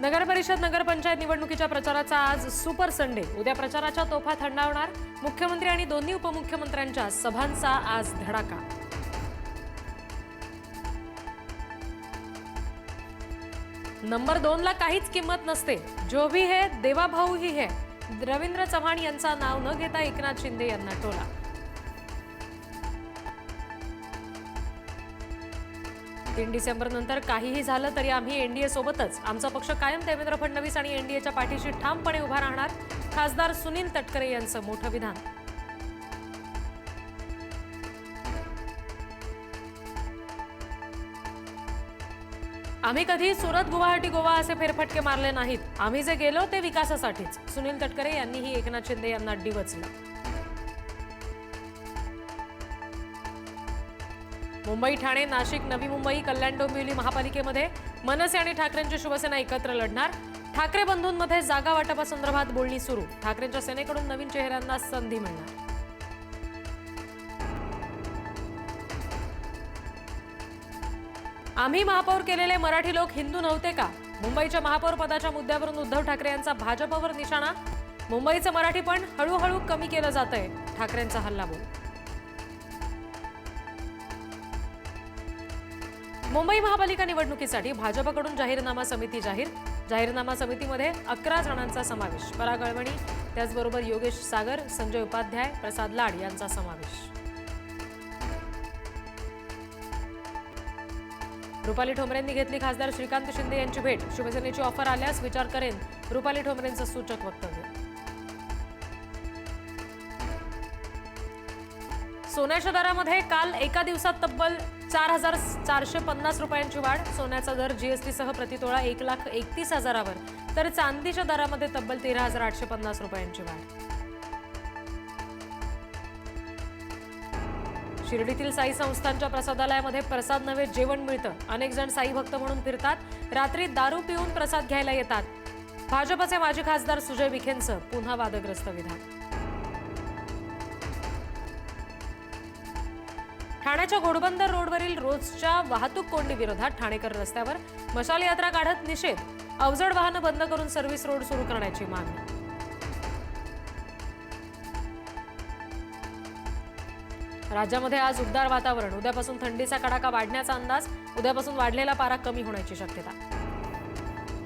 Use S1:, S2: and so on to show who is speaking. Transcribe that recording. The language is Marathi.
S1: नगर परिषद नगरपंचायत निवडणुकीच्या प्रचाराचा आज सुपर संडे. उद्या प्रचाराच्या तोफा थंडावणार. मुख्यमंत्री आणि दोन्ही उपमुख्यमंत्र्यांच्या सभांचा आज धडाका. नंबर दोनला काहीच किंमत नसते. जो भी है देवाभाऊही ही है. रवींद्र चव्हाण यांचा नाव न घेता एकनाथ शिंदे यांना टोला. तीन डिसेंबर नंतर काहीही झालं तरी आम्ही एनडीए सोबतच. आमचा पक्ष कायम देवेंद्र फडणवीस आणि एनडीएच्या पाठीशी ठामपणे उभा राहणार खासदार सुनील तटकरे यांचं मोठं विधान. आम्ही कधी सुरत गुवाहाटी गोवा असे फेरफटके मारले नाहीत. आम्ही जे गेलो ते विकासासाठीच. सुनील तटकरे यांनीही एकनाथ शिंदे यांना डिवचलं मुंबई ठाणे नाशिक नवी मुंबई कल्याण डोंबिवली महापालिकेमध्ये मनसे आणि ठाकरेंची शिवसेना एकत्र लढणार. ठाकरे बंधूंमध्ये जागा वाटपासंदर्भात बोलणी सुरू. ठाकरेंच्या सेनेकडून नवीन चेहऱ्यांना संधी मिळणार. आम्ही महापौर केलेले मराठी लोक हिंदू नव्हते का? मुंबईच्या महापौर पदाच्या मुद्द्यावरून उद्धव ठाकरे यांचा भाजपवर निशाणा? मुंबईचं मराठी पण हळूहळू कमी केलं जात आहे ठाकरेंचा हल्लाबोल मुंबई महापालिका निवडणुकीसाठी भाजपकडून जाहीरनामा समिती जाहीर. जाहीरनामा समितीमध्ये अकरा जणांचा समावेश. पराग अळवणी त्याचबरोबर योगेश सागर संजय उपाध्याय प्रसाद लाड यांचा समावेश. रुपाली ठोंबरेंनी घेतली खासदार श्रीकांत शिंदे यांची भेट. शिवसेनेची ऑफर आल्यास विचार करेन रुपाली ठोंबरेंचं सूचक वक्तव्य. सोन्याच्या दरामध्ये काल एका दिवसात तब्बल चार हजार चारशे पन्नास रुपयांची वाढ. सोन्याचा दर जीएसटीसह प्रतितोळा एक लाख एकतीस हजारावर. तर चांदीच्या दरामध्ये तब्बल तेरा हजार आठशे पन्नास रुपयांची वाढ. शिर्डीतील साई संस्थांच्या प्रसादालयामध्ये प्रसाद नव्हे जेवण मिळतं. अनेक जण साई भक्त म्हणून फिरतात. रात्री दारू पिऊन प्रसाद घ्यायला येतात. भाजपचे माजी खासदार सुजय विखेंचं पुन्हा वादग्रस्त विधान. ठाण्याच्या घोडबंदर रोडवरील रोजच्या वाहतूक कोंडी विरोधात ठाणेकर रस्त्यावर मशाल यात्रा काढत निषेध. अवजड वाहनं बंद करून सर्व्हिस रोड सुरू करण्याची मागणी. राज्यामध्ये आज उबदार वातावरण. उद्यापासून थंडीचा कडाका वाढण्याचा अंदाज. उद्यापासून वाढलेला पारा कमी होण्याची शक्यता.